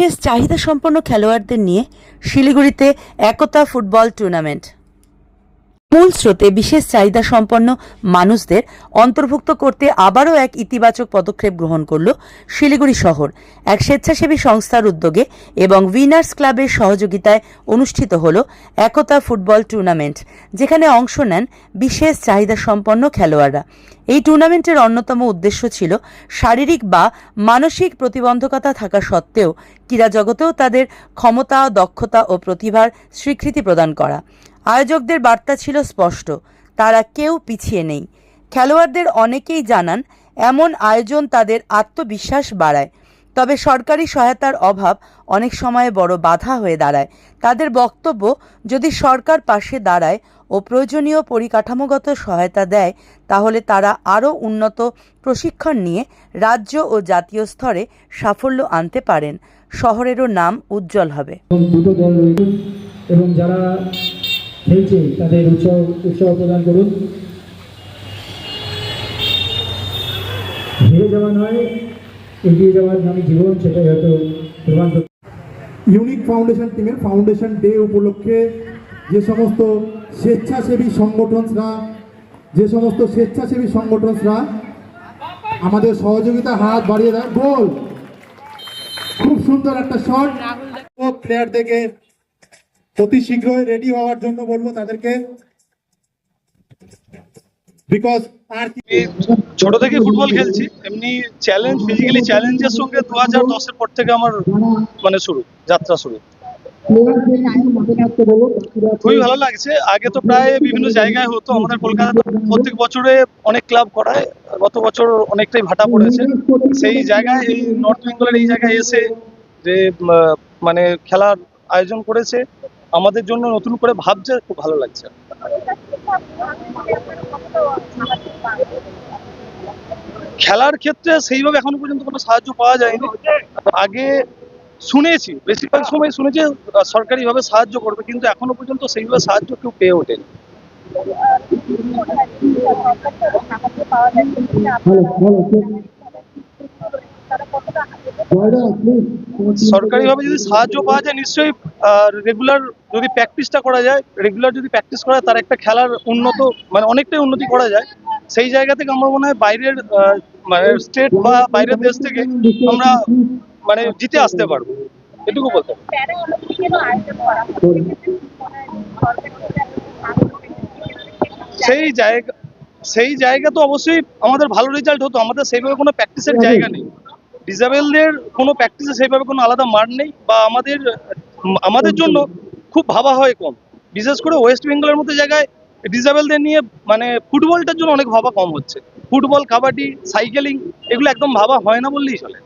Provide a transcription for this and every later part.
বিশেষ চাহিদা সম্পন্ন খেলোয়াড়দের নিয়ে শিলিগুড়িতে একতা ফুটবল টুর্নামেন্ট। মূল স্রোতে বিশেষ চাহিদা সম্পন্ন মানুষদের অন্তর্ভুক্ত করতে আবারও এক ইতিবাচক পদক্ষেপ গ্রহণ করল শিলিগুড়ি শহর। এক স্বেচ্ছাসেবী সংস্থার উদ্যোগে এবং উইনার্স ক্লাবের সহযোগিতায় অনুষ্ঠিত হল একতা ফুটবল টুর্নামেন্ট, যেখানে অংশ নেন বিশেষ চাহিদা সম্পন্ন খেলোয়াড়রা। এই টুর্নামেন্টের অন্যতম উদ্দেশ্য ছিল শারীরিক বা মানসিক প্রতিবন্ধকতা থাকা সত্ত্বেও ক্রীড়া জগতেও তাদের ক্ষমতা, দক্ষতা ও প্রতিভার স্বীকৃতি প্রদান করা। আয়োজকদের বার্তা ছিল স্পষ্ট, তারা কেউ পিছিয়ে নেই। খেলোয়াড়দের অনেকেই জানান, এমন আয়োজন তাদের আত্মবিশ্বাস বাড়ায়। তবে সরকারি সহায়তার অভাব অনেক সময় বড় বাধা হয়ে দাঁড়ায়। তাদের বক্তব্য, যদি সরকার পাশে দাঁড়ায় ও প্রয়োজনীয় পরিকাঠামোগত সহায়তা দেয়, তাহলে তারা আরও উন্নত প্রশিক্ষণ নিয়ে রাজ্য ও জাতীয় স্তরে সাফল্য আনতে পারেন। শহরেরও নাম উজ্জ্বল হবে। এবং যারা খেলছে, তাদের উৎসাহ উৎসাহ প্রদান করুন। হেরে যাওয়া নয়, এগিয়ে যাওয়ার নামে জীবন, সেটাই হয়তো প্রমাণ ইউনিক ফাউন্ডেশন টিমের ফাউন্ডেশন ডে উপলক্ষে যে সমস্ত স্বেচ্ছাসেবী সংগঠনরা, যে সমস্ত স্বেচ্ছাসেবী সংগঠনরা আমাদের সহযোগিতা হাত বাড়িয়ে দেয়। গোল! খুব সুন্দর একটা শট। প্লেয়ারদেরকে অতি শীঘ্রই রেডি হওয়ার জন্য বলব তাদেরকে। বিকজ আর ছোট থেকে ফুটবল খেলছি, এমনি চ্যালেঞ্জ ফিজিক্যালি চ্যালেঞ্জের সঙ্গে দু হাজার দশের পর থেকে আমার মানে শুরু, যাত্রা শুরু। খুবই ভালো লাগছে। আগে তো প্রায় বিভিন্ন জায়গায় হতো, আমাদের কলকাতা প্রত্যেক বছরে অনেক ক্লাব করায় গত বছর অনেকটাই ভাটা পড়েছে। সেই জায়গায়, এই নর্থ বেঙ্গলের এই জায়গায় এসে যে মানে খেলার আয়োজন করেছে আমাদের জন্য নতুন করে ভাবছে, খুব ভালো লাগছে। খেলার ক্ষেত্রে সেইভাবে এখনও পর্যন্ত কোনো সাহায্য পাওয়া যায়নি। আগে শুনেছি, বেশিরভাগ সময় শুনেছি সরকারিভাবে সাহায্য করবে, কিন্তু এখনও পর্যন্ত সেইভাবে সাহায্য কেউ পেয়ে ওঠেনি। সরকারিভাবে যদি সাহায্য পাওয়া যায়, নিশ্চয়ই রেগুলার যদি প্র্যাকটিসটা করা যায় রেগুলার যদি প্র্যাকটিস করা তার একটা খেলার উন্নত মানে অনেকটাই উন্নতি করা যায়। সেই জায়গা থেকে আমার মনে হয় বাইরের মানে স্টেট বা বাইরের দেশ থেকে আমরা মানে জিতে আসতে পারব। এটুকু বলতে সেই জায়গা সেই জায়গা তো অবশ্যই আমাদের ভালো রেজাল্ট হতো। আমাদের সেইভাবে কোনো প্র্যাকটিসের জায়গা নেই। ডিসাবেলদের কোনো প্র্যাকটিসে সেইভাবে কোনো আলাদা মাঠ নেই বা আমাদের আমাদের জন্য খুব ভাবা হয় কম। বিশেষ করে ওয়েস্ট বেঙ্গলের মতো জায়গায় ডিসাবেলদের নিয়ে মানে ফুটবলটার জন্য অনেক ভাবা কম হচ্ছে। ফুটবল, কাবাডি, সাইকেলিং, এগুলো একদম ভাবা হয় না বললেই চলে।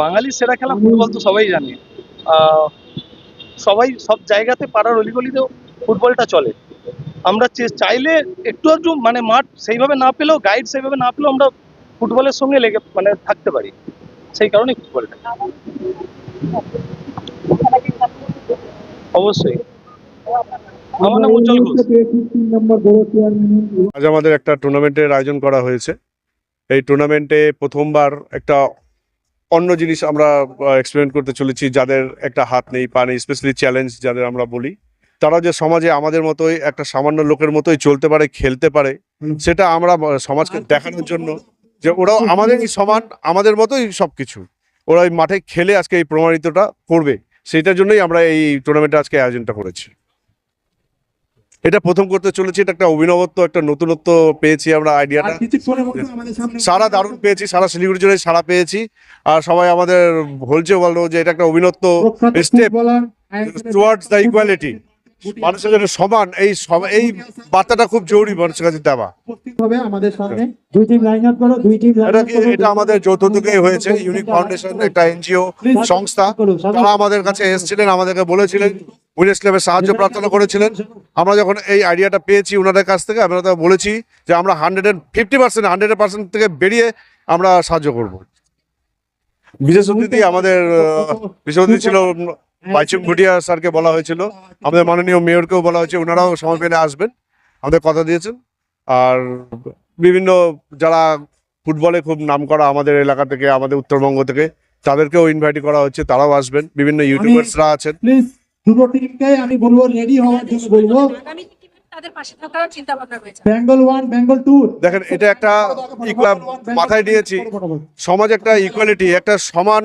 বাঙালির সেরা খেলা ফুটবল তো সবাই জানে। সবাই সব জায়গাতে পাড়ার অলিগলিতেও ফুটবলটা চলে। আমরা চাইলে একটু একটু মানে মাঠ সেইভাবে না পেলেও গাইড সেইভাবে না পেলেও আমরা ফুটবলের সঙ্গে লেগে মানে থাকতে পারি। সেই কারণেই ফুটবলটা অবশ্যই। আজ আমাদের একটা টুর্নামেন্টের আয়োজন করা হয়েছে। এই টুর্নামেন্টে প্রথমবার একটা অন্য জিনিস আমরা এক্সপেরিমেন্ট করতে চলেছি যাদের একটা হাত নেই পা নেই স্পেশালি চ্যালেঞ্জ যাদের আমরা বলি। তারা যে সমাজে আমাদের মতোই একটা সামান্য লোকের মতোই চলতে পারে খেলতে পারে সেটা আমরা সমাজকে দেখানোর জন্য যে ওরাও আমাদেরই সমান আমাদের মতোই সবকিছু। ওরা এই মাঠে খেলে আজকে এই প্রমাণিতটা করবে। সেটার জন্যই আমরা এই টুর্নামেন্টে আজকে আয়োজনটা করেছি। এটা প্রথম করতে চলেছি এটা একটা অভিনবত্ব একটা নতুনত্ব পেয়েছি আমরা আইডিয়াটা সারা দারুণ পেয়েছি সারা শিলিগুড়ি জুড়ে সারা পেয়েছি। আর সবাই আমাদের বলছে বলল যে এটা একটা অভিনত্ব স্টেপ টুয়ার্ডস দ্য ইকুয়ালিটি মানুষের জন্য সমান এই এই বার্তাটা খুব জরুরি মানুষের কাছে দেওয়া। হবে আমাদের সামনে। দুই টিম লাইন আপ করো দুই টিম এটা কি- এটা আমাদের যৌথ উদ্যোগেই হয়েছে ইউনিক ফাউন্ডেশন একটা এনজিও সংস্থা। তারা আমাদের কাছে এসেছিলেন আমাদেরকে বলেছিলেন ক্লাবের সাহায্য প্রার্থনা করেছিলেন। আমরা যখন এই আইডিয়াটা পেয়েছি ওনাদের কাছ থেকে আমরা তাদের বলেছি যে আমরা hundred fifty percent hundred percent থেকে বেরিয়ে আমরা সাহায্য করব। বিশেষ অতিথি আমাদের বিশেষ অতিথি ছিল বাইচুং ভুটিয়া স্যারকে বলা হয়েছিল। আমাদের মাননীয় মেয়রকেও বলা হয়েছে ওনারাও সময় পেলে আসবেন আমাদের কথা দিয়েছেন। আর বিভিন্ন যারা ফুটবলে খুব নাম করা আমাদের এলাকা থেকে আমাদের উত্তরবঙ্গ থেকে তাদেরকেও ইনভাইট করা হচ্ছে তারাও আসবেন। বিভিন্ন ইউটিউবার্সরা আছেন। দুটো টিমকে আমি বলব রেডি হওয়ার জন্য বলব। আগামী দিনে তাদের পাশে থাকার চিন্তা ভাবনা রয়েছে বেঙ্গল ওয়ান টু দেখেন এটা একটা মাথায় নিয়েছি সমাজ একটা ইকুয়ালিটি একটা সমান